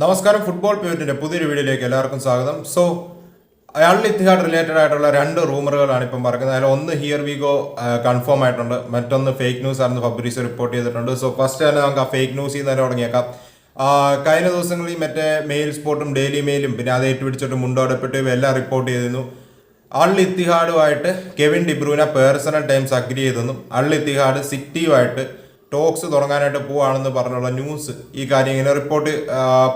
നമസ്കാരം ഫുട്ബോൾ പ്യൂരിന്റെ പുതിയൊരു വീഡിയോയിലേക്ക് എല്ലാവർക്കും സ്വാഗതം. സോ അയാൾ ഇത്തിഹാഡ് റിലേറ്റഡ് ആയിട്ടുള്ള രണ്ട് റൂമറുകളാണ് ഇപ്പം പറയുന്നത് അതിൽ ഒന്ന് ഹിയർ വി ഗോ കൺഫേം ആയിട്ടുണ്ട്. മറ്റൊന്ന് ഫേക്ക് ന്യൂസ് ആണെന്ന് ഫബ്രീസ് റിപ്പോർട്ട് ചെയ്തിട്ടുണ്ട്. സോ ഫസ്റ്റ് തന്നെ നമുക്ക് ആ ഫേക്ക് ന്യൂസിൽ നിന്ന് തന്നെ തുടങ്ങിയേക്കാം. കഴിഞ്ഞ ദിവസങ്ങളിൽ മറ്റേ മെയിൽ സ്പോർട്ടും ഡെയിലി മെയിലും പിന്നെ അത് ഏറ്റുപിടിച്ചിട്ട് മുണ്ടോടപ്പെട്ട് എല്ലാം റിപ്പോർട്ട് ചെയ്തിരുന്നു. Al ഇത്തിഹാഡുമായിട്ട് Kevin De Bruyne personal terms agree ചെയ്തെന്നും അൾ ഇത്തിഹാഡ് സിറ്റിയുമായിട്ട് ടോക്സ് തുടങ്ങാനായിട്ട് പോവാണെന്ന് പറഞ്ഞുള്ള ന്യൂസ് ഈ കാര്യം ഇങ്ങനെ റിപ്പോർട്ട്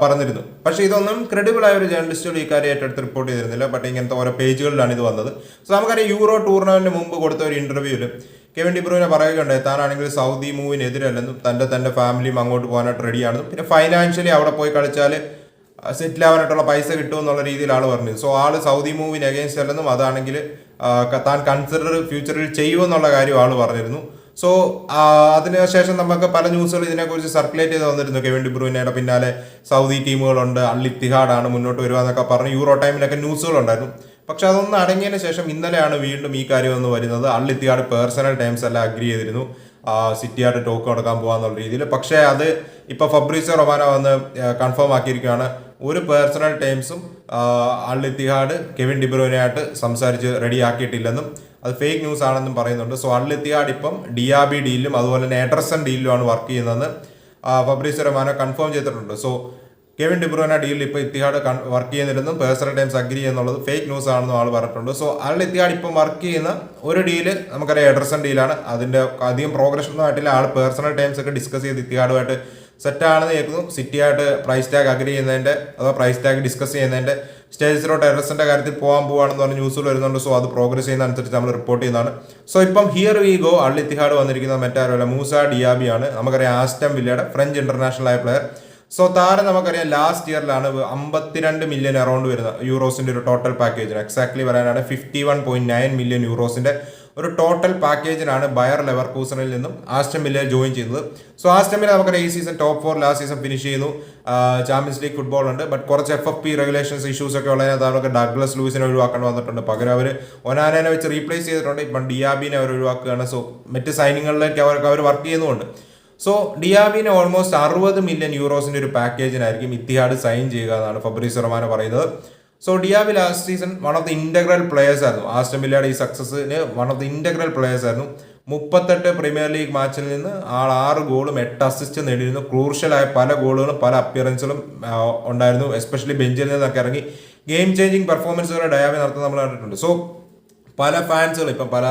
പറഞ്ഞിരുന്നു. പക്ഷെ ഇതൊന്നും ക്രെഡിബിൾ ആയ ഒരു ജേർണലിസ്റ്റുകൾ ഈ കാര്യം ഏറ്റെടുത്ത് റിപ്പോർട്ട് ചെയ്തിരുന്നില്ല. ബട്ട് ഇങ്ങനത്തെ ഓരോ പേജുകളിലാണ് ഇത് വന്നത്. സോ നമുക്കറിയാം യൂറോ ടൂർണമെന്റിന് മുമ്പ് കൊടുത്ത ഒരു ഇന്റർവ്യൂവിൽ കെവിൻ ഡിബ്രൂവിനെ പറയുകയുണ്ടായി താനാണെങ്കിൽ സൗദി മൂവിനെതിരല്ലെന്നും തന്റെ തന്റെ ഫാമിലിയും അങ്ങോട്ട് പോകാനായിട്ട് റെഡിയാണെന്നും പിന്നെ ഫൈനാൻഷ്യലി അവിടെ പോയി കളിച്ചാൽ സെറ്റിൽ ആവാനായിട്ടുള്ള പൈസ കിട്ടും എന്നുള്ള രീതിയിൽ ആൾ പറഞ്ഞു സോ ആൾ സൗദി മൂവിന് അഗേൻസ്റ്റ് അല്ലെന്നും അതാണെങ്കിൽ താൻ കൺസിഡർ ഫ്യൂച്ചറിൽ ചെയ്യുമെന്നുള്ള കാര്യം ആൾ പറഞ്ഞിരുന്നു. സോ അതിനുശേഷം നമുക്ക് പല ന്യൂസുകൾ ഇതിനെക്കുറിച്ച് സർക്കുലേറ്റ് ചെയ്ത് വന്നിരുന്നു കെവിൻ ഡിബ്രൂനയുടെ പിന്നാലെ സൗദി ടീമുകളുണ്ട്. അൽ ഇത്തിഹാഡാണ് മുന്നോട്ട് വരിക എന്നൊക്കെ പറഞ്ഞ്. യൂറോ ടൈമിലൊക്കെ ന്യൂസുകൾ ഉണ്ടായിരുന്നു. പക്ഷെ അതൊന്ന് അടങ്ങിയതിന് ശേഷം ഇന്നലെയാണ് വീണ്ടും ഈ കാര്യം ഒന്ന് വരുന്നത്. അൽ ഇത്തിഹാഡ് പേഴ്സണൽ ടൈംസ് എല്ലാം അഗ്രി ചെയ്തിരുന്നു. സിറ്റിയായിട്ട് ടോക്ക് കൊടുക്കാൻ പോകാന്നുള്ള രീതിയിൽ. പക്ഷേ അത് ഇപ്പോൾ ഫബ്രീസോ റൊമാനോ വന്ന് കൺഫേം ആക്കിയിരിക്കുകയാണ്. ഒരു പേഴ്സണൽ ടൈംസും അൾ ഇത്തിഹാഡ് കെവിൻ ഡിബ്രോനായിട്ട് സംസാരിച്ച് റെഡി ആക്കിയിട്ടില്ലെന്നും അത് ഫേക്ക് ന്യൂസ് ആണെന്നും പറയുന്നുണ്ട്. സോ അള്ളിത്തിയാട് ഇപ്പം ഡി ആർ ബി ഡീലിലും അതുപോലെ തന്നെ എഡർസൺ ഡീലിലുമാണ് വർക്ക് ചെയ്യുന്നതെന്ന് ഫബ്രീസ് റഹ്മാനെ കൺഫേം ചെയ്തിട്ടുണ്ട്. സോ കെവിൻ ഡിബ്രോന ഡീലിൽ ഇപ്പോൾ ഇത്തിഹാഡ് വർക്ക് ചെയ്യുന്നില്ലെന്നും പേഴ്സണൽ ടൈംസ് അഗ്രി എന്നുള്ളത് ഫേക്ക് ന്യൂസ് ആണെന്നും ആൾ പറഞ്ഞിട്ടുണ്ട്. സോ അൾ ഇത്തിഹാഡ് ഇപ്പം വർക്ക് ചെയ്യുന്ന ഒരു ഡീൽ നമുക്കറിയാം എഡർസൺ ഡീലാണ്. അതിന്റെ അധികം പ്രോഗ്രഷൻ ഒന്നും ആയിട്ടില്ല. ആൾ പേഴ്സണൽ ടൈംസ് ഒക്കെ ഡിസ്കസ് ചെയ്ത് ഇത്തിഹാഡുമായിട്ട് സെറ്റ് ആണെന്ന് കേൾക്കുന്നു. സിറ്റിയായിട്ട് പ്രൈസ് ടാഗ് അഗ്രി ചെയ്യുന്നതിന്റെ അഥവാ പ്രൈസ് ടാഗ് ഡിസ്കസ് ചെയ്യുന്നതിന്റെ സീറോ എഡർസന്റെ കാര്യത്തിൽ പോകാൻ പോവാണെന്ന് പറഞ്ഞ ന്യൂസുകൾ വരുന്നുണ്ട്. സോ അത് പ്രോഗ്രസ് ചെയ്യുന്ന അനുസരിച്ച് നമ്മൾ റിപ്പോർട്ട് ചെയ്യുന്നതാണ്. സോ ഇപ്പം here we go Al Ittihad വന്നിരിക്കുന്നത് മറ്റാരുമല്ല മൂസ ഡിയാബിയാണ് നമുക്കറിയാം ആസ്റ്റം വില്ലയുടെ ഫ്രഞ്ച് ഇന്റർനാഷണൽ ആയ പ്ലെയർ സോ താരം നമുക്കറിയാം ലാസ്റ്റ് ഇയറിലാണ് അമ്പത്തിരണ്ട് മില്യൺ അറൗണ്ട് വരുന്ന യൂറോസിന്റെ ഒരു ടോട്ടൽ പാക്കേജിന് എക്സാക്ട്ലി പറയാനാണ് fifty one point nine million യൂറോസിന്റെ ഒരു ടോട്ടൽ പാക്കേജിനാണ് ബയർ ലെവർ കൂസണിൽ നിന്നും ആസ്റ്റം ജോയിൻ ചെയ്യുന്നത്. സോ ആസ്റ്റം വില്ല നമുക്കറിയാം ഈ season top four last season finish ചെയ്യുന്നു. ചാമ്പ്യൻസ് ലീഗ് ഫുട്ബോൾ ഉണ്ട്. ബട്ട് കുറച്ച് F F P regulations issues ഒക്കെ ഉള്ളതിനകത്ത് അവർക്ക് ഡഗ്ലസ് ലൂസിനെ ഒഴിവാക്കേണ്ടി വന്നിട്ടുണ്ട്. പകരം അവർ ഒനാനെ വെച്ച് റീപ്ലേസ് ചെയ്തിട്ടുണ്ട്. ഇപ്പം ഡിയാബിനെ അവർ ഒഴിവാക്കുകയാണ്. സോ മറ്റ് സൈനികളിലേക്ക് അവർക്ക് അവർ വർക്ക് ചെയ്യുന്നുണ്ട് സോ ഡിയാബിന് ഓൾമോസ്റ്റ് അറുപത് മില്യൺ യൂറോസിന്റെ ഒരു പാക്കേജിനായിരിക്കും ഇത്തിഹാഡ് സൈൻ ചെയ്യുക എന്നാണ് ഫബ്രീസ് റഹ്മാനെ പറയുന്നത്. So Diaby last season one of the integral players ആയിരുന്നു. ആസ്റ്റം വില്ലയുടെ ഈ സക്സസിന് one of the integral players ആയിരുന്നു. മുപ്പത്തെട്ട് പ്രീമിയർ ലീഗ് മാച്ചിൽ നിന്ന് ആൾ ആറ് ഗോളും എട്ട് അസിസ്റ്റ് നേടിയിരുന്നു. ക്രൂഷ്യലായ പല ഗോളുകളും പല അപ്പിയറൻസുകളും ഉണ്ടായിരുന്നു. എസ്പെഷ്യലി ബെഞ്ചിൽ നിന്നൊക്കെ ഇറങ്ങി ഗെയിം ചേഞ്ചിങ് പെർഫോമൻസുകൾ ഡയാബി നടത്തുന്ന നമ്മൾ കണ്ടിട്ടുണ്ട്. സോ പല ഫാൻസുകൾ ഇപ്പം പല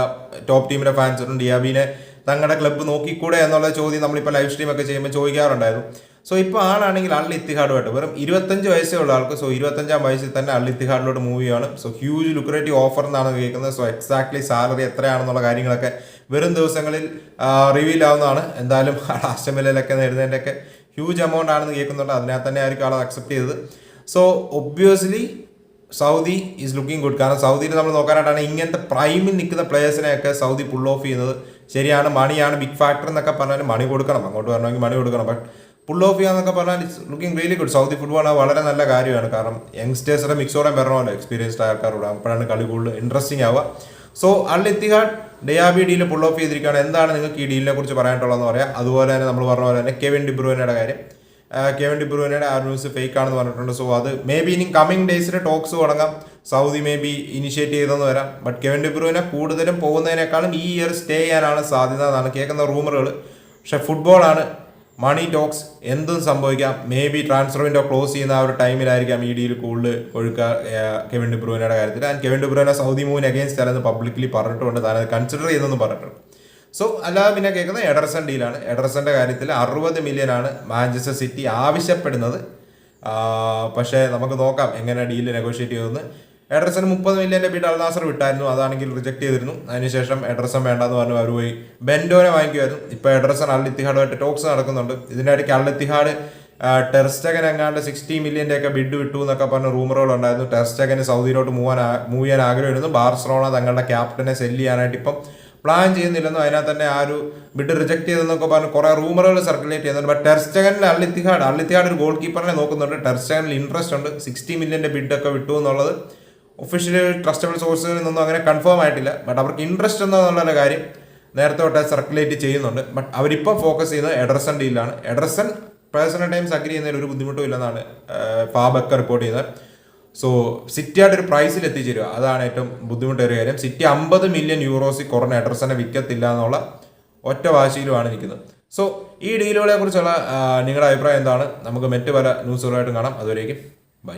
ടോപ്പ് ടീമിലെ ഫാൻസുകളും ഡിയാബിനെ തങ്ങളുടെ ക്ലബ്ബ് നോക്കിക്കൂടെ എന്നുള്ള ചോദ്യം നമ്മളിപ്പോൾ ലൈവ് സ്ട്രീം ഒക്കെ ചെയ്യുമ്പോൾ ചോദിക്കാറുണ്ടായിരുന്നു. സോ ഇപ്പോൾ ആളാണെങ്കിൽ അൾ ഇത്തിഹാഡുമായിട്ട് വെറും ഇരുപത്തഞ്ച് വയസ്സേ ഉള്ള ആൾക്ക്. സോ ഇരുപത്തഞ്ചാം വയസ്സിൽ തന്നെ അൾ ഇത്തിഹാഡിലോട്ട് മൂവ് ചെയ്യണം സോ ഹ്യൂജ് ലുക്രേറ്റീവ് ഓഫർ എന്നാണ് കേൾക്കുന്നത്. സോ എക്സാക്ട്ലി സാലറി എത്രയാണെന്നുള്ള കാര്യങ്ങളൊക്കെ വെറും ദിവസങ്ങളിൽ റിവീൽ ആവുന്നതാണ്. എന്തായാലും ആസ്റ്റമിലൊക്കെ നേടുന്നതിന്റെയൊക്കെ ഹ്യൂജ് എമൗണ്ട് ആണെന്ന് കേൾക്കുന്നുണ്ട്. അതിനകത്ത് തന്നെ ആയിരിക്കും ആൾ അക്സെപ്റ്റ് ചെയ്തത്. So obviously Saudi is looking good കാരണം സൗദിയിൽ നമ്മൾ നോക്കാനായിട്ടാണ് ഇങ്ങനത്തെ പ്രൈമിൽ നിൽക്കുന്ന പ്ലേയേഴ്സിനെയൊക്കെ സൗദി പുൾ ഓഫ് ചെയ്യുന്നത്. ശരിയാണ് മണിയാണ് ബിഗ് ഫാക്ടർ എന്നൊക്കെ പറഞ്ഞാൽ മണി കൊടുക്കണം. അങ്ങോട്ട് വരണമെങ്കിൽ മണി കൊടുക്കണം. ബട്ട് പുൾ ഓഫ് ചെയ്യാന്നൊക്കെ പറഞ്ഞാൽ it's looking really good Saudi football വളരെ നല്ല കാര്യമാണ്. കാരണം യങ്സ്റ്റേഴ്സിനെ മിക്സോടെ വരണമല്ലോ. എക്സ്പീരിയൻസ്ഡ് ആൾക്കാരോട്. അപ്പോഴാണ് കളി കൂടുതൽ ഇൻട്രസ്റ്റിംഗ് ആവുക. So Al Ittihad Diaby deal pull off ചെയ്തിരിക്കുകയാണ്. എന്താണ് നിങ്ങൾക്ക് ഈ ഡീലിനെ കുറിച്ച് പറയാനുള്ളതെന്ന് പറയാം. അതുപോലെ തന്നെ നമ്മൾ പറഞ്ഞ പോലെ തന്നെ കെവിൻ ഡിബ്രൂനയുടെ കാര്യം. കെവിൻ ഡിബ്രൂനയുടെ ആ ന്യൂസ് ഫേക്ക് ആണെന്ന് പറഞ്ഞിട്ടുണ്ട്. സോ അത് മേ ബി ഇനി കമ്മിങ് ഡേയ്സിൽ ടോക്സ് തുടങ്ങാം. സൗദി മേ ബി ഇനിഷ്യേറ്റ് ചെയ്തെന്ന് വരാം. ബട്ട് കെവിൻ ഡിബ്രൂനെ കൂടുതലും പോകുന്നതിനേക്കാളും ഈ ഇയർ സ്റ്റേ ചെയ്യാനാണ് സാധ്യത എന്നാണ് കേൾക്കുന്ന റൂമറുകൾ പക്ഷെ ഫുട്ബോളാണ് മണി ടോക്സ് എന്തും സംഭവിക്കാം. Maybe transfer window close ചെയ്യുന്ന ആ ഒരു ടൈമിലായിരിക്കാം ഈ ഡീൽ കൂടുതൽ ഒഴുക്ക കെവിൻ ഡിബ്രൂനയുടെ കാര്യത്തിൽ. And Kevin De Bruyne Saudi മൂവിന് against അല്ലെന്ന് പബ്ലിക്കലി പറഞ്ഞിട്ടുണ്ട് താനത് കൺസിഡർ ചെയ്തെന്നും പറഞ്ഞിട്ടുണ്ട്. സോ അല്ലാതെ പിന്നെ കേൾക്കുന്നത് എഡർസൺ ഡീലാണ്. എഡർസന്റെ കാര്യത്തിൽ അറുപത് മില്യൺ ആണ് മാഞ്ചസ്റ്റർ സിറ്റി ആവശ്യപ്പെടുന്നത്. പക്ഷേ നമുക്ക് നോക്കാം എങ്ങനെ ഡീൽ നെഗോഷിയേറ്റ് ചെയ്യുമെന്ന് എഡർസൺ മുപ്പത് മില്യന്റെ ബിഡ് അൽനാസർ വിട്ടായിരുന്നു. അതാണെങ്കിൽ റിജക്ട് ചെയ്തിരുന്നു. അതിനുശേഷം എഡർസൺ വേണ്ടെന്ന് പറഞ്ഞു അവർ പോയി ബെൻഡോനെ വാങ്ങിക്കുമായിരുന്നു ഇപ്പോൾ എഡർസൺ അൽ ടോക്സ് നടക്കുന്നുണ്ട്. ഇതിന്റെ ഇടയ്ക്ക് അൽ ഇത്തിഹാഡ് എങ്ങാണ്ട് സിക്സ്റ്റി മില്യന്റെ ഒക്കെ ബിഡ് വിട്ടു എന്നൊക്കെ പറഞ്ഞ റൂമറുകൾ ഉണ്ടായിരുന്നു. ടെർസ്റ്റഗന് സൗദിയിലോട്ട് മൂവാൻ മൂവ് ചെയ്യാൻ ആഗ്രഹമായിരുന്നു. ബാർസലോണ തങ്ങളുടെ ക്യാപ്റ്റനെ സെല്ല് ചെയ്യാനായിട്ട് ഇപ്പം പ്ലാൻ ചെയ്യുന്നില്ലെന്നും അതിനകത്ത് തന്നെ ആ ഒരു ബിഡ് റിജക്ട് ചെയ്തെന്നൊക്കെ പറഞ്ഞ് കുറേ റൂമറുകൾ സർക്കുലേറ്റ് ചെയ്യുന്നുണ്ട്. ബട്ട് ടെർസ്റ്റഗനിൽ അള്ളിത്തിഹാഡ് അള്ളിത്തിഹാഡ് ഒരു ഗോൾ കീപ്പറിനെ നോക്കുന്നുണ്ട്. ടെർസ്റ്റഗനിൽ ഇൻട്രസ്റ്റ് ഉണ്ട്. സിക്സ്റ്റി മില്യന്റെ ബിഡ് ഒക്കെ വിട്ടു എന്നുള്ളത് ഒഫീഷ്യലി ട്രസ്റ്റബിൾ സോഴ്സിൽ നിന്നും അങ്ങനെ കൺഫേം ആയിട്ടില്ല. ബട്ട് അവർക്ക് ഇൻട്രസ്റ്റ് എന്നുള്ള കാര്യം നേരത്തെ തൊട്ട് സർക്കുലേറ്റ് ചെയ്യുന്നുണ്ട്. ബട്ട് അവരിപ്പോൾ ഫോക്കസ് ചെയ്യുന്നത് എഡർസൺ ഡീലാണ് എഡർസൺ പേഴ്സണൽ ടൈംസ് അഗ്രി ചെയ്യുന്നതിൽ ഒരു ബുദ്ധിമുട്ടും ഇല്ലെന്നാണ് ഫാബൊക്കെ റിപ്പോർട്ട് ചെയ്യുന്നത്. സോ സിറ്റിയായിട്ട് ഒരു പ്രൈസിൽ എത്തിച്ചേരുക. അതാണ് ഏറ്റവും ബുദ്ധിമുട്ടേറിയ കാര്യം. സിറ്റി അമ്പത് മില്യൺ യൂറോസിൽ കുറഞ്ഞ എഡർസനെ വിൽക്കത്തില്ല എന്നുള്ള ഒറ്റ വാശിയിലുമാണ് നിൽക്കുന്നത് സോ ഈ ഡീലുകളെ കുറിച്ചുള്ള നിങ്ങളുടെ അഭിപ്രായം എന്താണ്? നമുക്ക് മറ്റു പല ന്യൂസുകളായിട്ടും കാണാം. അതുവരേക്കും ബൈ